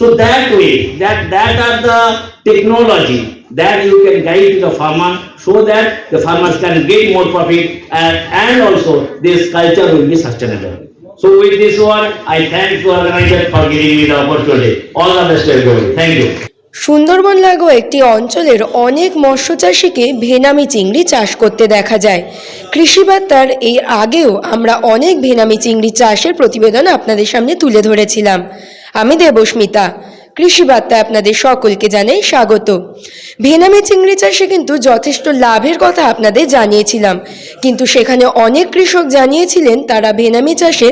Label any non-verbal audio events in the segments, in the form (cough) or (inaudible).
So that way, that, that are the technology that you can guide the farmer so that the farmers can get more profit and, and also this culture will be sustainable. So with this one, I thank the organizer for giving me the opportunity. All the best everybody. Thank you. Sundarban লাগোয়া একটি অঞ্চলের অনেক মৎস্য চাষিকে vannamei চিংড়ি চাষ করতে দেখা যায় কৃষি বার্তার এই আগেও আমরা অনেক ভেনামি চিংড়ি চাষের প্রতিবেদন আপনাদের সামনে তুলে ধরেছিলাম আমি দেবস্মিতা। কৃষি বার্তা আপনাদের সকলকে জানাই স্বাগত। ভেনামি চিংড়ি চাষে কিন্তু যথেষ্ট লাভের কথা আপনাদের জানিয়েছিলাম। কিন্তু সেখানে অনেক কৃষক জানিয়েছিলেন তারা ভেনামি চাষে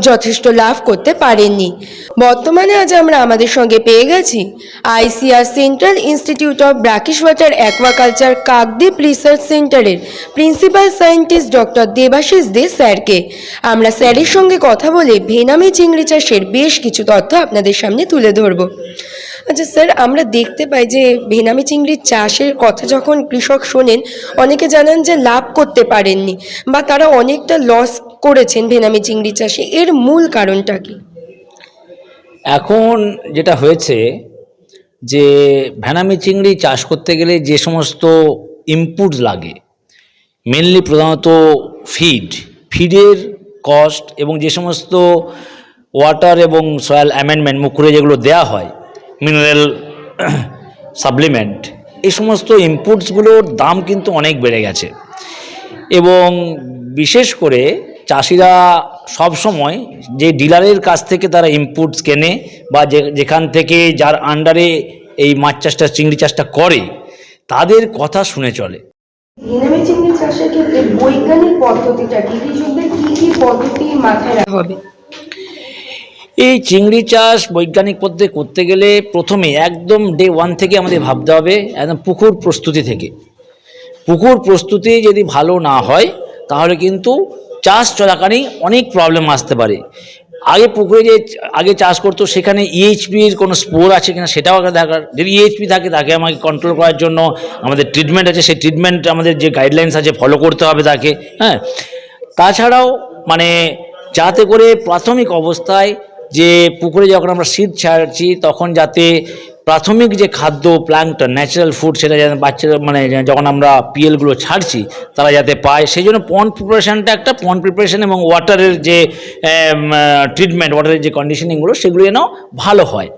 যথেষ্ট লাভ করতে পারেননি। বর্তমানে আজ আমরা আমাদের সঙ্গে পেয়ে গেছি ICR central institute of brackish water aquaculture Kakdwip research সেন্টারের principal scientist doctor Debashis De স্যারকে। আমরা স্যারের সঙ্গে কথা বলে ভেনামি চিংড়ি চাষের বেশ কিছু তথ্য আপনাদের সামনে তুলে ধরব। আচ্ছা স্যার, আমরা দেখতে পাই যে ভেনামি চিংড়ির চাষের কথা যখন কৃষক শোনেন, অনেকে জানান যে লাভ করতে পারেননি বা তারা অনেকটা লস করেছেন ভেনামি চিংড়ি চাষে। এর মূল কারণটা কি? এখন যেটা হয়েছে যে ভেনামি চিংড়ি চাষ করতে গেলে যে সমস্ত ইনপুট লাগে মেনলি প্রধানত ফিড ফিডের কস্ট এবং যে সমস্ত ওয়াটার এবং সয়েল অ্যামেন্ডমেন্ট মুকুরে যেগুলো দেয়া হয় মিনারেল সাপ্লিমেন্ট (coughs) এই সমস্ত ইনপুটসগুলোর দাম কিন্তু অনেক বেড়ে গেছে। এবং বিশেষ করে চাষিরা সব সময় যে ডিলারের কাছ থেকে তারা ইনপুটস কেনে বা যেখান থেকে যার আন্ডারে এই মাছ চাষটা চিংড়ি চাষটা করে তাদের কথা শুনে চলে। চিংড়ি চাষের ক্ষেত্রে বৈজ্ঞানিক পদ্ধতিটা কৃষকদের কি কি পদ্ধতি মাথায় রাখা হবে? এই চিংড়ি চাষ বৈজ্ঞানিক পদ্ধতি করতে গেলে প্রথমে একদম ডে ওয়ান থেকে আমাদের ভাবতে হবে, একদম পুকুর প্রস্তুতি থেকে। পুকুর প্রস্তুতি যদি ভালো না হয়, তাহলে কিন্তু চাষ চলাকালীন অনেক প্রবলেম আসতে পারে। আগে পুকুরে যে আগে চাষ করতো, সেখানে ইএইচপির কোনো স্পোর আছে কিনা সেটাও আগে দেখার যদি ইএইচপি থাকে, তাকে আমাকে কন্ট্রোল করার জন্য আমাদের ট্রিটমেন্ট আছে, সেই ট্রিটমেন্ট আমাদের যে গাইডলাইন্স আছে ফলো করতে হবে তাকে হ্যাঁ। তাছাড়াও মানে যাতে করে প্রাথমিক অবস্থায় যে পুকুরে যখন আমরা শীত ছাড়ছি, তখন যাতে প্রাথমিক যে খাদ্য প্ল্যাঙ্কটন ন্যাচারাল ফুড সেটা যেন বাচ্চারা মানে যখন আমরা পিএলগুলো ছাড়ছি, তারা যাতে পায়। সেই জন্য পন্ড প্রিপারেশানটা একটা পন্ড প্রিপারেশন এবং ওয়াটারের যে ট্রিটমেন্ট ওয়াটারের যে কন্ডিশনিংগুলো সেগুলো যেন ভালো হয়।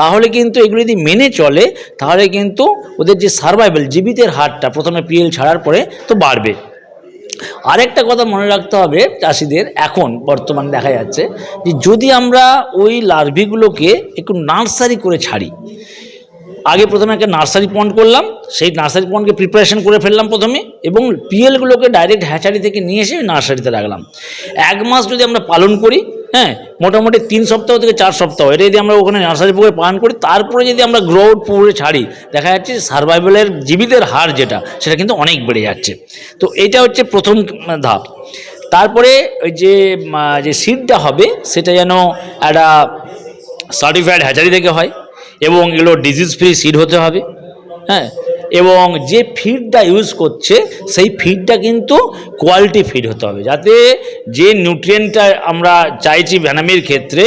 তাহলে কিন্তু এগুলো যদি মেনে চলে, তাহলে কিন্তু ওদের যে সার্ভাইভাল জীবিতের হারটা প্রথমে পিএল ছাড়ার পরে তো বাড়বে। আরেকটা কথা মনে রাখতে হবে চাষিদের এখন বর্তমান দেখা যাচ্ছে, যে যদি আমরা ওই লার্ভিগুলোকে একটু নার্সারি করে ছাড়ি, আগে প্রথমে একটা নার্সারি পন্ড করলাম, সেই নার্সারি পন্ডকে প্রিপারেশন করে ফেললাম প্রথমে, এবং পিএলগুলোকে ডাইরেক্ট হ্যাচারি থেকে নিয়ে এসে নার্সারিতে রাখলাম। এক মাস যদি আমরা পালন করি হ্যাঁ মোটামুটি তিন সপ্তাহ থেকে চার সপ্তাহ। এটা যদি আমরা ওখানে নার্সারি পুকুরে পান করি, তারপরে যদি আমরা গ্রোড পুকুরে ছাড়ি, দেখা যাচ্ছে সার্ভাইভালের জীবিতের হার যেটা, সেটা কিন্তু অনেক বেড়ে যাচ্ছে। তো এটা হচ্ছে প্রথম ধাপ। তারপরে ওই যে যে সিডটা হবে, সেটা যেন একটা সার্টিফাইড হ্যাচারি থেকে হয়, এবং এগুলো ডিজিজ ফ্রি সিড হতে হবে। হ্যাঁ এবং যে ফিডটা ইউজ করছে, সেই ফিডটা কিন্তু কোয়ালিটি ফিড হতে হবে। যাতে যে নিউট্রিয়েন্টটা আমরা চাইছি ভ্যানামির ক্ষেত্রে,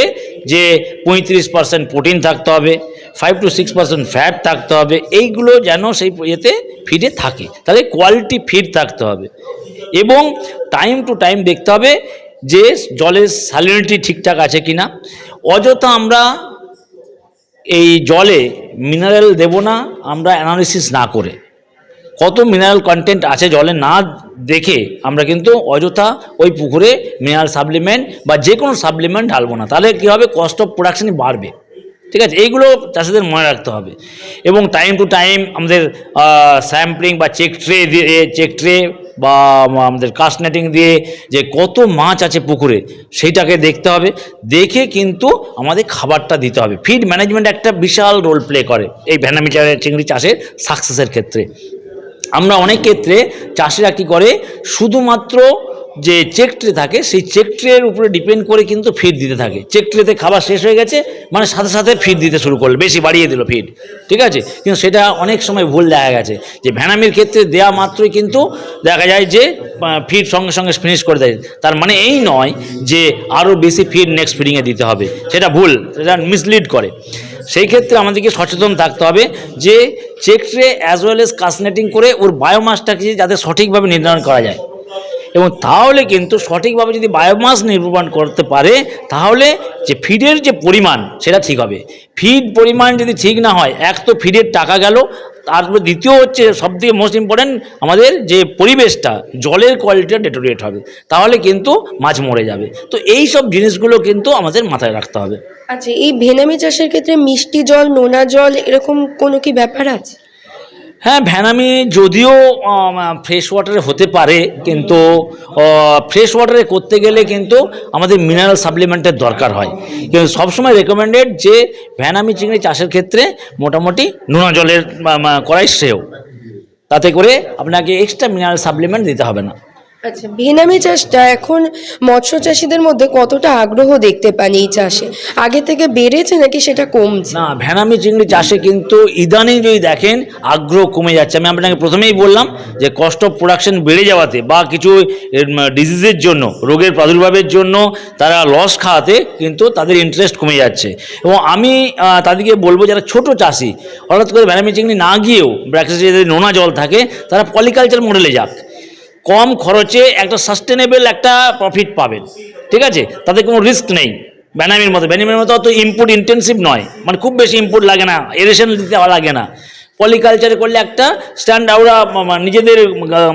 যে পঁয়ত্রিশ পার্সেন্ট প্রোটিন থাকতে হবে five to six percent fat থাকতে হবে, এইগুলো যেন সেই ইয়েতে ফিডে থাকে। তাহলে কোয়ালিটি ফিড থাকতে হবে। এবং টাইম টু টাইম দেখতে হবে যে জলের স্যালিনিটি ঠিকঠাক আছে কিনা। অযথা আমরা এই জলে মিনারেল দেব না, আমরা অ্যানালিসিস না করে। কত মিনারেল কন্টেন্ট আছে জলে না দেখে আমরা কিন্তু অযথা ওই পুকুরে মিনারেল সাপ্লিমেন্ট বা যে কোনো সাপ্লিমেন্ট ঢালবো না। তাহলে কী হবে? কস্ট অফ প্রোডাকশনই বাড়বে। ঠিক আছে? এইগুলো চাষিদের মনে রাখতে হবে। এবং টাইম টু টাইম আমাদের স্যাম্পলিং বা চেক ট্রে দিয়ে চেক ট্রে বা আমাদের কাস্ট নেটিং দিয়ে যে কত মাছ আছে পুকুরে, সেইটাকে দেখতে হবে। দেখে কিন্তু আমাদের খাবারটা দিতে হবে। ফিড ম্যানেজমেন্ট একটা বিশাল রোল প্লে করে এই ভ্যানামি চা- চিংড়ি চাষের সাকসেসের ক্ষেত্রে। আমরা অনেক ক্ষেত্রে চাষিরা কী করে? শুধুমাত্র যে চেক ট্রে থাকে, সেই চেক ট্রের উপরে ডিপেন্ড করে কিন্তু ফিড দিতে থাকে। চেক ট্রেতে খাবার শেষ হয়ে গেছে মানে সাথে সাথে ফিড দিতে শুরু করল, বেশি বাড়িয়ে দিল ফিড ঠিক আছে? কিন্তু সেটা অনেক সময় ভুল দেখা গেছে। যে ভ্যানামির ক্ষেত্রে দেয়া মাত্রই কিন্তু দেখা যায় যে ফিড সঙ্গে সঙ্গে ফিনিশ করে দেয়। তার মানে এই নয় যে আরও বেশি ফিড নেক্সট ফিডিংয়ে দিতে হবে। সেটা ভুল, সেটা মিসলিড করে। সেই ক্ষেত্রে আমাদেরকে সচেতন থাকতে হবে যে check tray as well as cast netting করে ওর বায়োমাসটাকে যাতে সঠিকভাবে নির্ধারণ করা যায়। এবং তাহলে কিন্তু সঠিকভাবে যদি বায়োমাস নির্মাণ করতে পারে, তাহলে যে ফিডের যে পরিমাণ, সেটা ঠিক হবে। ফিড পরিমাণ যদি ঠিক না হয়, এক তো ফিডের টাকা গেল, তারপর দ্বিতীয় হচ্ছে সবথেকে মোস্ট ইম্পর্ট্যান্ট আমাদের যে পরিবেশটা, জলের কোয়ালিটিটা ডেটোরিয়েট হবে। তাহলে কিন্তু মাছ মরে যাবে। তো এই সব জিনিসগুলো কিন্তু আমাদের মাথায় রাখতে হবে। আচ্ছা এই ভেনামি চাষের ক্ষেত্রে মিষ্টি জল, নোনা জল, এরকম কোনো কি ব্যাপার আছে? হ্যাঁ ভ্যানামি যদিও ফ্রেশ ওয়াটারে হতে পারে, কিন্তু ফ্রেশ ওয়াটারে করতে গেলে কিন্তু আমাদের মিনারেল সাপ্লিমেন্টের দরকার হয়। কিন্তু সবসময় রেকমেন্ডেড যে ভ্যানামি চিংড়ি চাষের ক্ষেত্রে মোটামুটি নোনা জলের করাই শ্রেয়। তাতে করে আপনাকে এক্সট্রা মিনারেল সাপ্লিমেন্ট দিতে হবে না। আচ্ছা ভেনামি চাষটা এখন মৎস্য চাষিদের মধ্যে কতটা আগ্রহ দেখতে পান এই চাষে? আগে থেকে বেড়েছে নাকি সেটা কমছে? না ভ্যানামি চিংড়ি চাষে কিন্তু ইদানিং যদি দেখেন, আগ্রহ কমে যাচ্ছে। আমি আপনাকে প্রথমেই বললাম যে কস্ট অফ প্রোডাকশন বেড়ে যাওয়াতে বা কিছু ডিজিজের জন্য, রোগের প্রাদুর্ভাবের জন্য তারা লস খাওয়াতে কিন্তু তাদের ইন্টারেস্ট কমে যাচ্ছে। এবং আমি তাদেরকে বলব যারা ছোট চাষি, হঠাৎ করে ভ্যানামি চিংড়ি না গিয়েও ব্র্যাকেটে যদি নোনা জল থাকে, তারা পলিকালচার মডেলে যাক। কম খরচে একটা সাস্টেনেবল একটা প্রফিট পাবেন। ঠিক আছে? তাতে কোনো রিস্ক নেই। ব্যানামির মতো ব্যানামির মতো অত ইনপুট ইন্টেন্সিভ নয়। মানে খুব বেশি ইনপুট লাগে না। এরেশন দিতে লাগে না। পলিকালচারে করলে একটা স্ট্যান্ড ওরা নিজেদের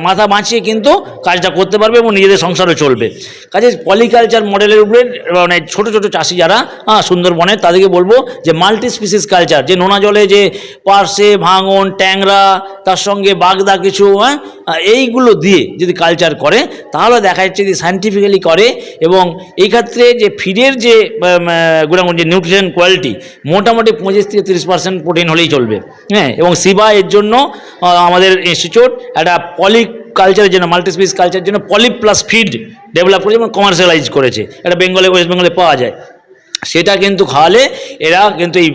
মাথা বাঁচিয়ে কিন্তু কাজটা করতে পারবে এবং নিজেদের সংসারও চলবে। কাজে পলিকালচার মডেলের উপরে মানে ছোট ছোট চাষি যারা হ্যাঁ সুন্দরবনের, তাদেরকে বলব যে মাল্টি স্পিসিস কালচার যে নোনা জলে যে পার্সে ভাঙন, ট্যাংরা, তার সঙ্গে বাগদা কিছু হ্যাঁ এইগুলো দিয়ে যদি কালচার করে, তাহলে দেখা যাচ্ছে যে সায়েন্টিফিক্যালি করে এবং এই ক্ষেত্রে যে ফিডের যে গুণাগুণ, যে নিউট্রিশন কোয়ালিটি মোটামুটি পঁচিশ থেকে তিরিশ পার্সেন্ট প্রোটিন হলেই চলবে। হ্যাঁ এবং সিবা এর জন্য আমাদের ইনস্টিটিউট একটা পলি কালচারের জন্য মাল্টিস্পিস কালচারের জন্য পলি প্লাস ফিড ডেভেলপ করেছে এবং কমার্শিয়ালাইজ করেছে। এটা বেঙ্গলে ওয়েস্ট বেঙ্গলে পাওয়া যায়। সেটা কিন্তু খাওয়ালে এরা কিন্তু এই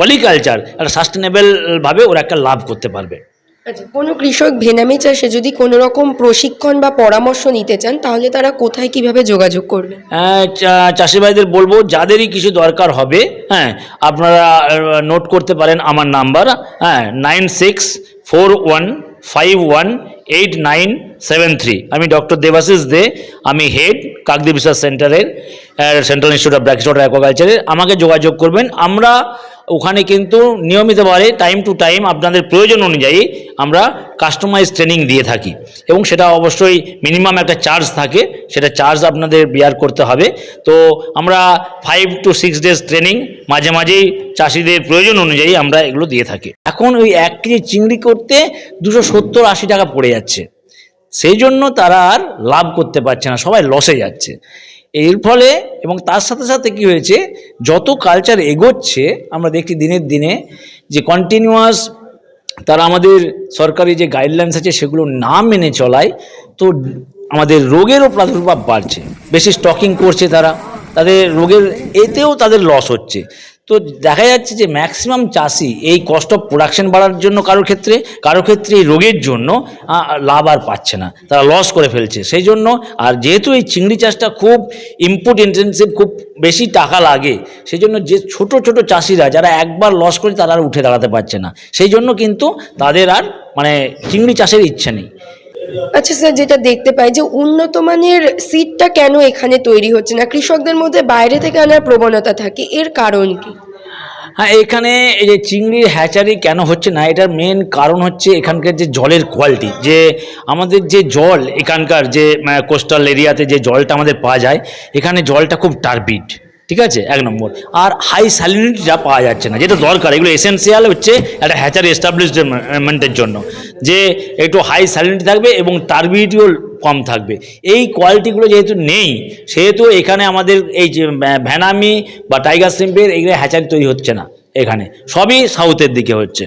পলিকালচার একটা সাস্টেনেবেলভাবে ওরা একটা লাভ করতে পারবে। আচ্ছা কোনো কৃষক ভেনামি চাষে যদি কোনো রকম প্রশিক্ষণ বা পরামর্শ নিতে চান, তাহলে তারা কোথায় কীভাবে যোগাযোগ করবে? চা- চাষি ভাইদের বলব, যাদেরই কিছু দরকার হবে হ্যাঁ আপনারা নোট করতে পারেন আমার নাম্বার হ্যাঁ nine six four one five one eight nine seven three আমি ডক্টর দেবাশিস দে, আমি হেড কাকদি বিশ্বাস সেন্টারের central institute of brackish water অ্যাকোয়াকালচারের আমাকে যোগাযোগ করবেন। আমরা ওখানে কিন্তু নিয়মিতভাবে টাইম টু টাইম আপনাদের প্রয়োজন অনুযায়ী আমরা কাস্টমাইজ ট্রেনিং দিয়ে থাকি। এবং সেটা অবশ্যই মিনিমাম একটা চার্জ থাকে। সেটা চার্জ আপনাদের বিয়ার করতে হবে। তো আমরা five to six days training মাঝে মাঝেই চাষিদের প্রয়োজন অনুযায়ী আমরা এগুলো দিয়ে থাকি। এখন ওই এক কেজি চিংড়ি করতে দুশো সত্তর আশি টাকা পড়ে যাচ্ছে। সেই জন্য তারা আর লাভ করতে পারছে না, সবাই লসে যাচ্ছে। এর ফলে এবং তার সাথে সাথে কি হয়েছে, যত কালচার এগোচ্ছে, আমরা দেখি দিনের দিনে যে কন্টিনিউয়াস তারা আমাদের সরকারি যে গাইডলাইন্স আছে, সেগুলো না মেনে চলায়, তো আমাদের রোগেরও প্রাদুর্ভাব বাড়ছে। বেশি স্টকিং করছে তারা। তাদের রোগের এতেও তাদের লস হচ্ছে। তো দেখা যাচ্ছে যে ম্যাক্সিমাম চাষি এই কস্ট অফ প্রোডাকশন বাড়ার জন্য কারোর ক্ষেত্রে কারোর ক্ষেত্রে এই রোগের জন্য লাভ আর পাচ্ছে না। তারা লস করে ফেলছে। সেই জন্য আর যেহেতু এই চিংড়ি চাষটা খুব ইনপুট ইন্টেন্সিভ খুব বেশি টাকা লাগে, সেই জন্য যে ছোট ছোট চাষিরা যারা একবার লস করে তারা আর উঠে দাঁড়াতে পারছে না। সেই জন্য কিন্তু তাদের আর মানে চিংড়ি চাষের ইচ্ছে নেই। আচ্ছা স্যার, যেটা দেখতে পাই যে উন্নত মানের সিডটা কেন এখানে তৈরি হচ্ছে না? কৃষকদের মধ্যে বাইরে থেকে আনার প্রবণতা থাকে, এর কারণ কি? হ্যাঁ এখানে এই যে চিংড়ির হ্যাচারি কেন হচ্ছে না, এটার মেন কারণ হচ্ছে এখানকার যে জলের কোয়ালিটি যে আমাদের যে জল, এখানকার যে কোস্টাল এরিয়াতে যে জলটা আমাদের পাওয়া যায়, এখানে জলটা খুব টার্বিড ঠিক আছে? এক নম্বর। আর হাই স্যালিনিটিটা পাওয়া যাচ্ছে না, যেটা দরকার, এগুলো এসেন্সিয়াল হচ্ছে একটা হ্যাচারি এস্টাবলিশমেন্টের জন্য। যে একটু হাই স্যালিনিটি থাকবে এবং টার্বিডিও কম থাকবে। এই কোয়ালিটিগুলো যেহেতু নেই, সেহেতু এখানে আমাদের এই যে, ভ্যা- ভ্যানামি বা টাইগার সিম্পের এগুলো হ্যাচারি তৈরি হচ্ছে না এখানে। সবই সাউথের দিকে হচ্ছে।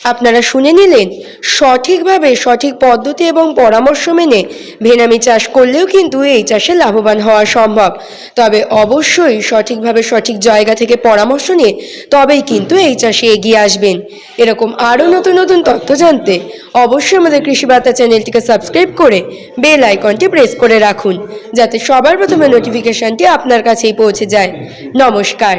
আপনারা শুনে নিলেন, সঠিকভাবে সঠিক পদ্ধতি এবং পরামর্শ মেনে ভেনামি চাষ করলেও কিন্তু এই চাষে লাভবান হওয়া সম্ভব। তবে অবশ্যই সঠিকভাবে সঠিক জায়গা থেকে পরামর্শ নিয়ে তবেই কিন্তু এই চাষে এগিয়ে আসবেন। এরকম আরও নতুন নতুন তথ্য জানতে অবশ্যই আমাদের কৃষি বার্তা চ্যানেলটিকে সাবস্ক্রাইব করে বেল আইকনটি প্রেস করে রাখুন, যাতে সবার প্রথমে নোটিফিকেশনটি আপনার কাছেই পৌঁছে যায়। নমস্কার।